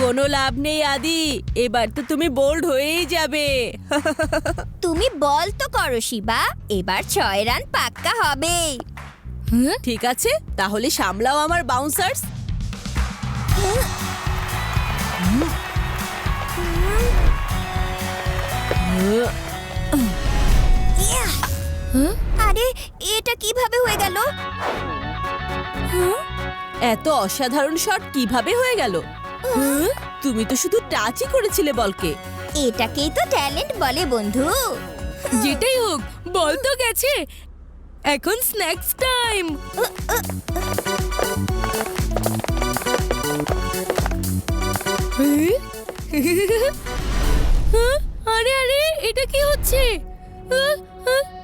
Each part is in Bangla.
কোনো লাভ নেই আদি। এবার তো তুমি বোল্ড হয়েই যাবে। তুমি বল তো করো শিবা। এবার ছয় রান পাক্কা হবে। ঠিক আছে। তাহলে সামলাও আমার বাউন্সার্স আরে এটা কীভাবে হয়ে গেল? এত অসাধারণ শট কীভাবে হয়ে গেল? হুঁ? তুমি তো শুধু টাচই করেছিলে বলকে। এটাকেই তো ট্যালেন্ট বলে বন্ধু। যেটাই হোক বল তো গেছে। এখন স্ন্যাক্স টাইম আরে আরে এটা কি হচ্ছে? আহ, আহ।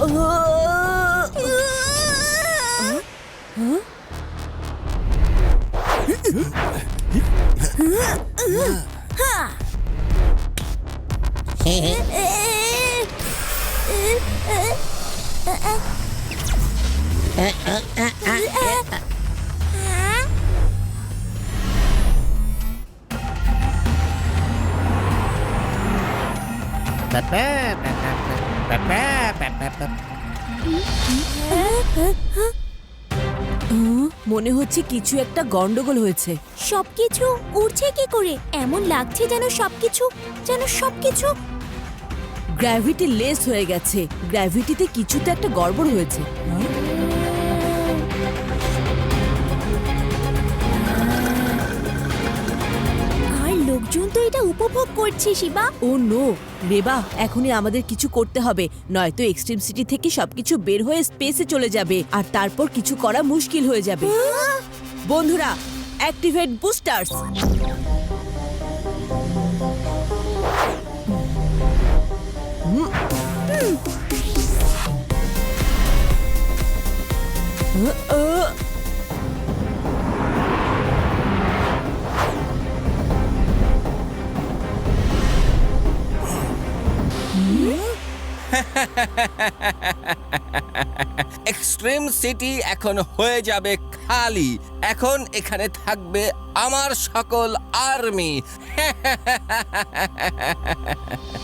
เอแต่แต่ মনে হচ্ছে কিছু একটা গন্ডগোল হয়েছে। সবকিছু উড়ছে কি করে? এমন লাগছে যেন সবকিছু যেন সবকিছু। গ্র্যাভিটি লেস হয়ে গেছে। গ্র্যাভিটিতে কিছুতে একটা গড়বড় হয়েছে। আর তো এটা উপভোগ করছে, শিবা। ও নো রেবা এখনই আমাদের কিছু করতে হবে। নয়তো এক্সট্রিম সিটি থেকে সবকিছু বের হয়ে স্পেসে চলে যাবে, আর তারপর কিছু করা মুশকিল হয়ে যাবে। বন্ধুরা অ্যাক্টিভেট বুস্টার্স এক্সট্রিম সিটি এখন হয়ে যাবে খালি। এখন এখানে থাকবে আমার সকল আর্মি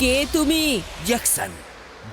কে তুমি? জ্যাকসন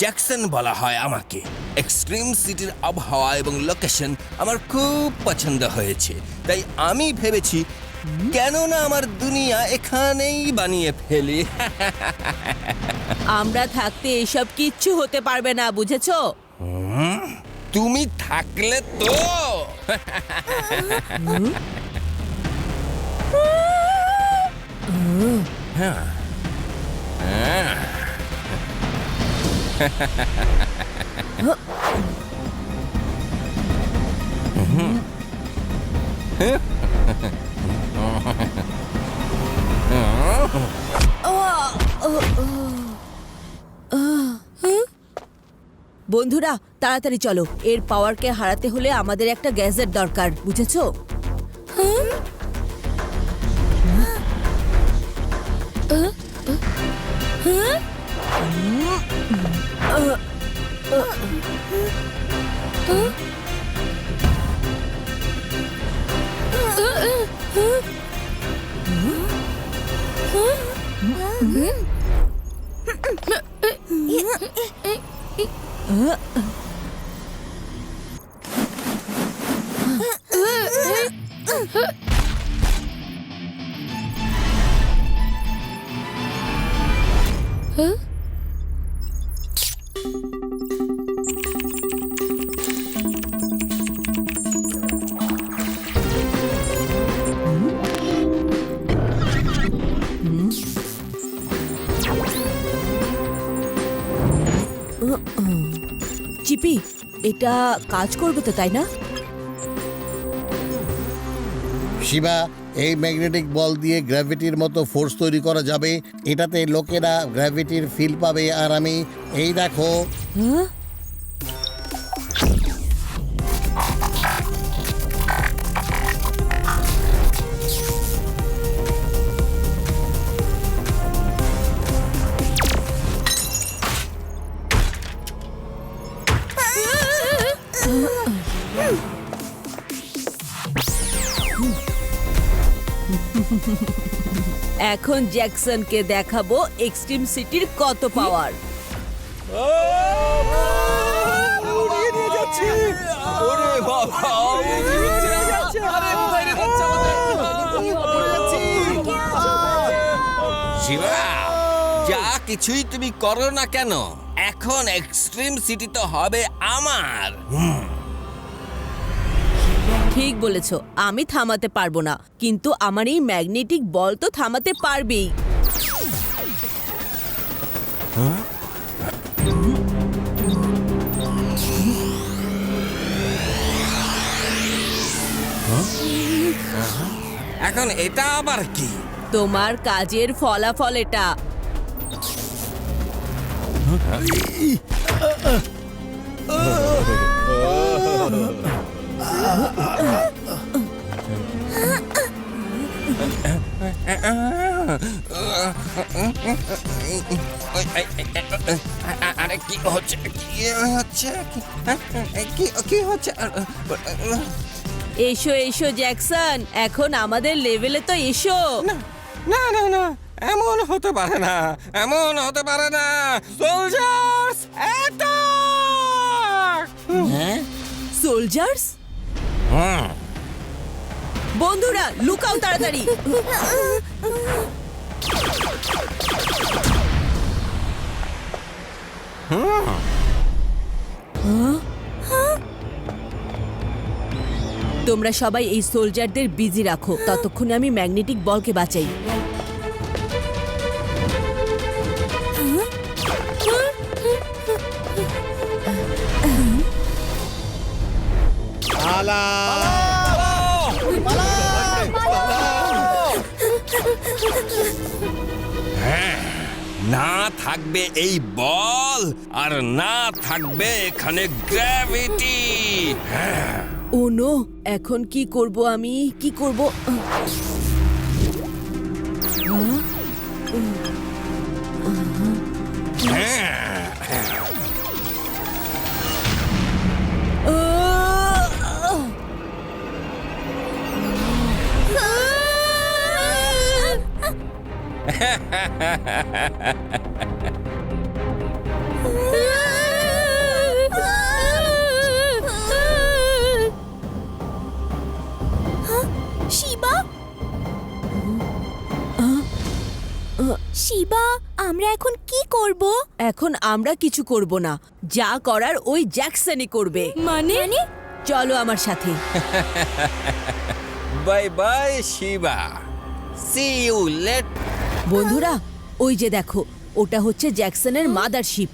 জ্যাকসন বলা হয় আমাকে। এক্সট্রিম সিটির আবহাওয়া এবং লোকেশন আমার খুব পছন্দ হয়েছে। তাই আমি ভেবেছি কেন না আমার দুনিয়া এখানেই বানিয়ে ফেলি। আমরা থাকতে এসব কিচ্ছু হতে পারবে না বুঝেছ? তুমি থাকলে তো। হ্যাঁ। হ্যাঁ। বন্ধুরা তাড়াতাড়ি চলো। এর পাওয়ারকে হারাতে হলে আমাদের একটা গ্যাজেট দরকার বুঝেছ? 嗯。এটা কাজ করবে তো তাই না? শিবা এই ম্যাগনেটিক বল দিয়ে গ্র্যাভিটির মতো ফোর্স তৈরি করা যাবে। এটাতে লোকেরা গ্র্যাভিটির ফিল পাবে আর আমি এই দেখো। হ্যাঁ? এখন জ্যাকসনকে দেখাবো এক্সট্রিম সিটির কত পাওয়ার শিবা যা কিছুই তুমি করো না কেন এখন এক্সট্রিম সিটি তো হবে আমার। ঠিক বলেছ আমি থামাতে পারব না। কিন্তু আমার এই ম্যাগনেটিক বল তো থামাতে পারবেই। এখন এটা আবার কি? তোমার কাজের ফলাফল এটা। আরে কি হচ্ছে? কি হচ্ছে? কি কি হচ্ছে? এসো এসো জ্যাকসন। এখন আমাদের লেভেলে তো এসো। না না না এমন হতে পারে না এমন হতে পারে না। সোলজার্স অ্যাটাক হ্যাঁ? সোলজার্স বন্ধুরা লুকাও তাড়াতাড়ি। তোমরা সবাই এই সোলজারদের বিজি রাখো। ততক্ষণে আমি ম্যাগনেটিক বলকে বাঁচাই। না থাকবে এই বল আর না থাকবে এখানে গ্র্যাভিটি ও নো এখন কি করব আমি? কি করব? শিবা? শিবা আমরা এখন কি করব? এখন আমরা কিছু করব না। যা করার ওই জ্যাকসনই করবে। মানে? চলো আমার সাথে। Bye bye Shiva. See you late বন্ধুরা ওই যে দেখো ওটা হচ্ছে জ্যাকসনের মাদারশিপ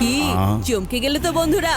কি? চমকে গেলে তো বন্ধুরা।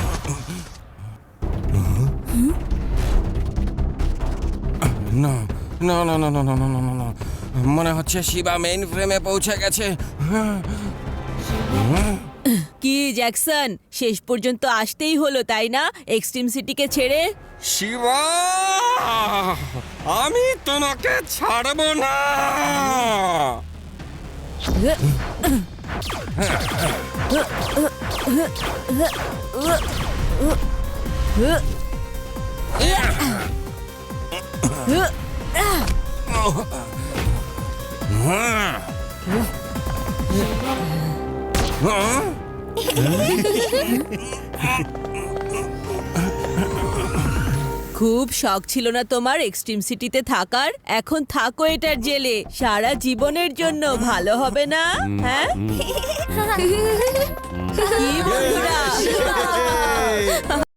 না না না না না না না না না মনে হচ্ছে শিবা মেইন ফ্রেমে পৌঁছে গেছে। কি জ্যাকসন শেষ পর্যন্ত আসতেই হলো তাই না? এক্সট্রিম সিটিকে ছেড়ে? শিবা আমি তোমাকে ছাড়ব না। Yeah! খুব শখ ছিল না তোমার এক্সট্রিম সিটিতে থাকার? এখন থাকো এটার জেলে। সারা জীবনের জন্য ভালো হবে না? হ্যাঁ? কি বন্ধুরা?